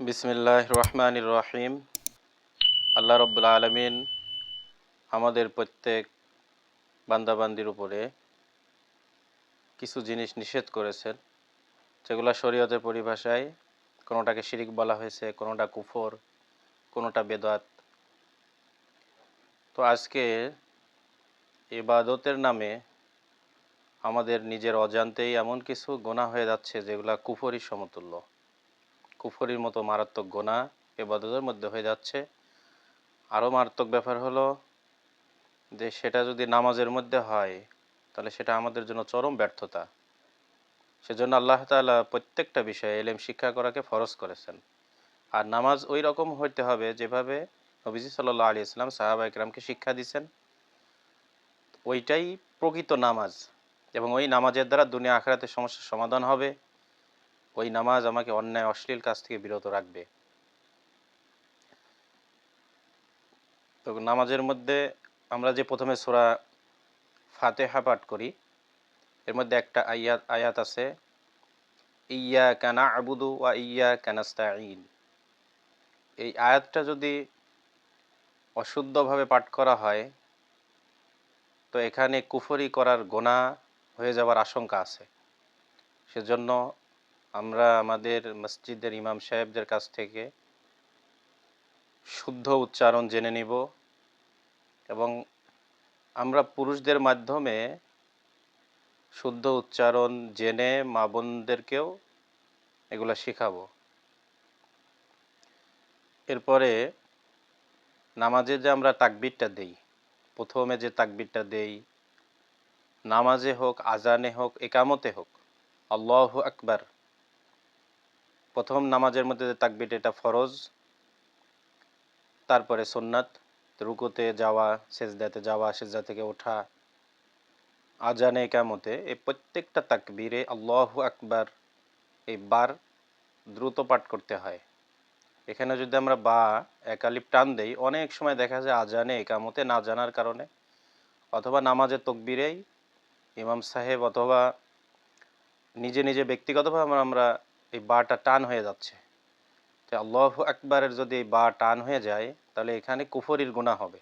বিসমিল্লাহ রহমান রহিম। আল্লাহ রব্বুল আলমিন আমাদের প্রত্যেক বান্দাবান্দির উপরে কিছু জিনিস নিষেধ করেছেন, যেগুলো শরীয়তের পরিভাষায় কোনোটাকে শিরিক বলা হয়েছে, কোনোটা কুফর, কোনোটা বেদাত। তো আজকে ইবাদতের নামে আমাদের নিজের অজান্তেই এমন কিছু গোনা হয়ে যাচ্ছে যেগুলা কুফরি সমতুল্য। কুফরির মতো মারাত্মক গোনা এবাদতের মধ্যে হয়ে যাচ্ছে। আরও মারাত্মক ব্যাপার হলো যে সেটা যদি নামাজের মধ্যে হয়, তাহলে সেটা আমাদের জন্য চরম ব্যর্থতা। সেজন্য আল্লাহ তাআলা প্রত্যেকটা বিষয়ে এলেম শিক্ষা করাকে ফরজ করেছেন। আর নামাজ ওই রকম হইতে হবে যেভাবে নবীজি সাল্লাহ আলী ইসলাম সাহাবা ইকরামকে শিক্ষা দিচ্ছেন ওইটাই প্রকৃত নামাজ এবং ওই নামাজের দ্বারা দুনিয়া আখরাতের সমস্যার সমাধান হবে। ওই নামাজ আমাকে অন্যায়, অশ্লীল কাজ থেকে বিরত রাখবে। তো নামাজের মধ্যে আমরা যে প্রথমে সোরা ফাতেহা পাঠ করি, এর মধ্যে একটা আয়াত আয়াত আছে ইয়া কানা আবুদু ওয়া ইয়া কানাস্তাইন এই আয়াতটা যদি অশুদ্ধভাবে পাঠ করা হয়, তো এখানে কুফরি করার গোনা হয়ে যাওয়ার আশঙ্কা আছে। সেজন্য আমরা আমাদের মসজিদের ইমাম সাহেবদের কাছ থেকে শুদ্ধ উচ্চারণ জেনে নিব এবং আমরা পুরুষদের মাধ্যমে শুদ্ধ উচ্চারণ জেনে মা বোনদেরকেও এগুলো শেখাবো। এরপরে নামাজে যে আমরা তাকবিরটা দেই, প্রথমে যে তাকবিরটা দেই, নামাজে হোক আজানে হোক, একামতে হোক, আল্লাহ আকবার প্রথম নামাজের মধ্যে তাকবির, এটা ফরজ। তারপরে সোননাথ রুকুতে যাওয়া, সেজদাতে যাওয়া, সেজদা থেকে ওঠা, আজানে একামতে এই প্রত্যেকটা তাকবীরে আল্লাহ আকবার এই বার দ্রুত পাঠ করতে হয়। এখানে যদি আমরা বা, একালিপ টান দেই, অনেক সময় দেখা যায় আজানে একামতে না জানার কারণে অথবা নামাজের তকবিরেই ইমাম সাহেব অথবা নিজে নিজে ব্যক্তিগতভাবে আমরা এই বাটা টান হয়ে যাচ্ছে। তো আল্লাহ আকবরের যদি এই বা টান হয়ে যায়, তাহলে এখানে কুফরির গুণা হবে।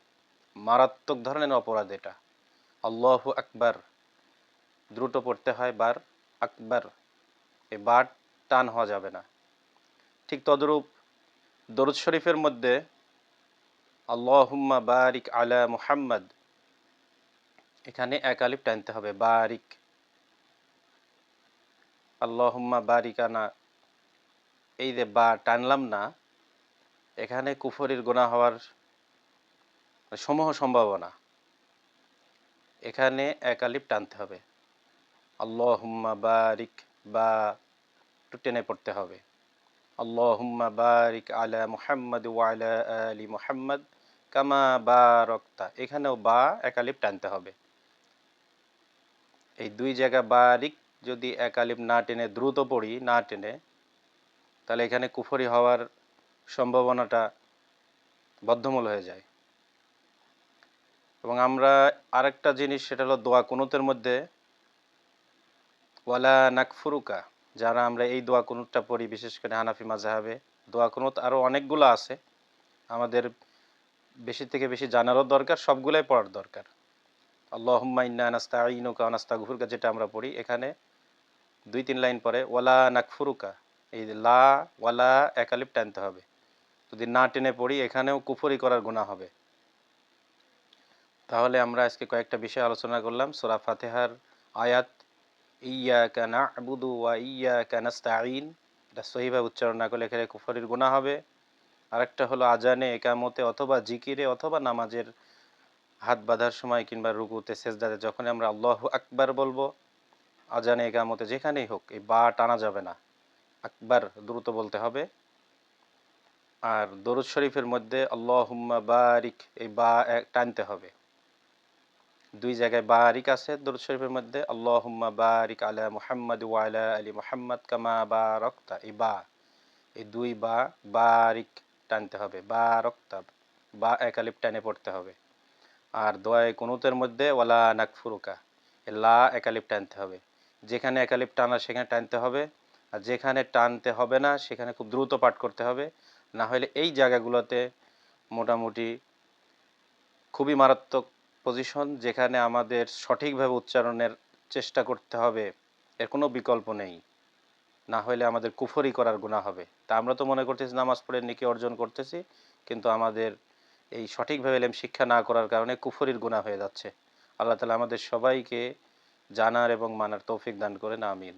মারাত্মক ধরনের অপরাধ এটা। আল্লাহ আকবার দ্রুত পড়তে হয়, বার আকবার এই বার টান হওয়া যাবে না। ঠিক তদরূপ দরুদ শরীফের মধ্যে আল্লাহুম্মা বারিক আলা মুহাম্মদ এখানে এক আলিফ টানতে হবে, বারিক। আল্লাহুম্মা বারিকানা এই যে বা টানলাম না, এখানে কুফরির গোনা হওয়ার সমূহ সম্ভাবনা। এখানে এক আলিফ টানতে হবে। আল্লাহুম্মা বারিক বা একটু টেনে পড়তে হবে। আল্লাহুম্মা বারিক আলা মুহাম্মদ ওয়ালা আলি মুহাম্মদ কামা বারকতা। এখানেও বা এক আলিফ টানতে হবে। এই দুই জায়গা বারিক যদি এক আলিফ না টেনে দ্রুত পড়ি, না টেনে, তাহলে এখানে কুফরি হওয়ার সম্ভাবনাটা বদ্ধমূল হয়ে যায়। এবং আমরা আরেকটা জিনিস, সেটা হলো দোয়া কুনুতের মধ্যে, ওয়ালা নাকফুরুকা, যারা আমরা এই দোয়া কুনুতটা পড়ি, বিশেষ করে হানাফি মাজাহাবে দোয়া কুনুত আরও অনেকগুলো আছে। আমাদের বেশি থেকে বেশি জানারও দরকার, সবগুলাই পড়ার দরকার। আল্লাহম্মা ইন্না আনাস্তা আইনুকা আনাস্তা গুফুরকা যেটা আমরা পড়ি এখানে। দুই, তিন লাইন পরে, ওয়ালা নাকফুরুকা। এই লা, ওয়ালা একালিপ টানতে হবে। যদি না টেনে পড়ি, এখানেও কুফরি করার গুণা হবে। তাহলে আমরা আজকে কয়েকটা বিষয় আলোচনা করলাম। সোরা ফাতেহার আয়াত ইয়া কানা আবুদু ওয়া ইয়া কানাস্তাইন এটা সহিভাবে উচ্চারণ না করলে এখানে কুফরির গুণা হবে। আরেকটা হলো আজানে একামতে অথবা জিকিরে অথবা নামাজের হাত বাঁধার সময় কিংবা রুকুতে সেজদাতে যখন আমরা আল্লাহ আকবার বলব, আজানে, একামতে যেখানেই হোক, এই বা টানা যাবে না। আকবার দ্রুত বলতে হবে। আর দরুদ শরীফের মধ্যে আল্লাহ আল্লাহুম্মা বারিক, এই বা টানতে হবে। দুই জায়গায় বারিক আছে দরুদ শরীফের মধ্যে আল্লাহ আল্লাহুম্মা বারিক আলা মুহাম্মদ ওয়ালা আলী মুহাম্মদ কামা বা রক্তা এই বা। এই দুই বা বারিক টানতে হবে, বারকতা, বা একালিপ টানে পড়তে হবে। আর দোয়ায় কুনুতের মধ্যে ওলা নাকফুরুকা লা একালিপ টানতে হবে। যেখানে একালিপ টানা সেখানে টানতে হবে, আর যেখানে টানতে হবে না সেখানে খুব দ্রুত পাঠ করতে হবে। না হলে এই জায়গাগুলোতে মোটামুটি খুবই মারাত্মক পজিশন যেখানে আমাদের সঠিকভাবে উচ্চারণের চেষ্টা করতে হবে, এর কোনো বিকল্প নেই। না হলে আমাদের কুফরি করার গুণা হবে। তা আমরা তো মনে করতেছি নামাজ পড়ে নিকে অর্জন করতেছি, কিন্তু আমাদের এই সঠিকভাবে এলেম শিক্ষা না করার কারণে কুফরির গুণা হয়ে যাচ্ছে। আল্লাহ তালা আমাদের সবাইকে জানার এবং মানার তৌফিক দান করেন, আমিন।